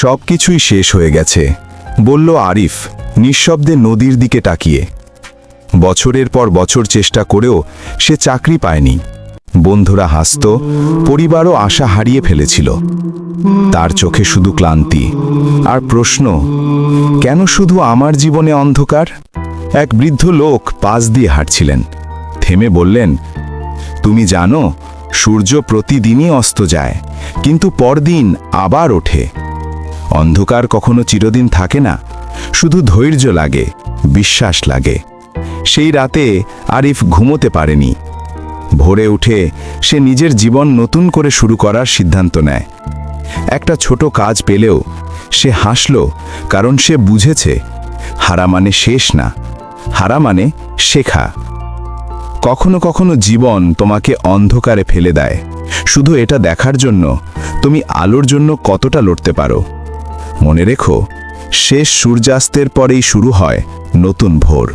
সব কিছুই শেষ হয়ে গেছে। বলল আরিফ, নিঃশব্দে নদীর দিকে তাকিয়ে। বছরের পর বছর চেষ্টা করেও সে চাকরি পায়নি। বন্ধুরা হাসত, পরিবারও আশা হারিয়ে ফেলেছিল। তার চোখে শুধু ক্লান্তি। আর প্রশ্ন, কেন শুধু আমার জীবনে অন্ধকার? এক বৃদ্ধ লোক পাশ দিয়ে হাঁটছিলেন। থেমে বললেন, তুমি জানো, সূর্য প্রতিদিনই অস্ত যায়, কিন্তু পরদিন আবার ওঠে। অন্ধকার কখনো চিরদিন থাকে না। শুধু ধৈর্য লাগে, বিশ্বাস লাগে। সেই রাতে আরিফ ঘুমোতে পারেনি। ভোরে উঠে সে নিজের জীবন নতুন করে শুরু করার সিদ্ধান্ত নেয়। একটা ছোট কাজ পেলেও সে হাসল কারণ সে বুঝেছে, হারা মানে শেষ না, হারা মানে শেখা। কখনো কখনো জীবন তোমাকে অন্ধকারে ফেলে দেয়। শুধু এটা দেখার জন্য তুমি আলোর জন্য কতটা লড়তে পারো। মনে রেখো শেষ সূর্যাস্তের পরেই শুরু হয় নতুন ভোর।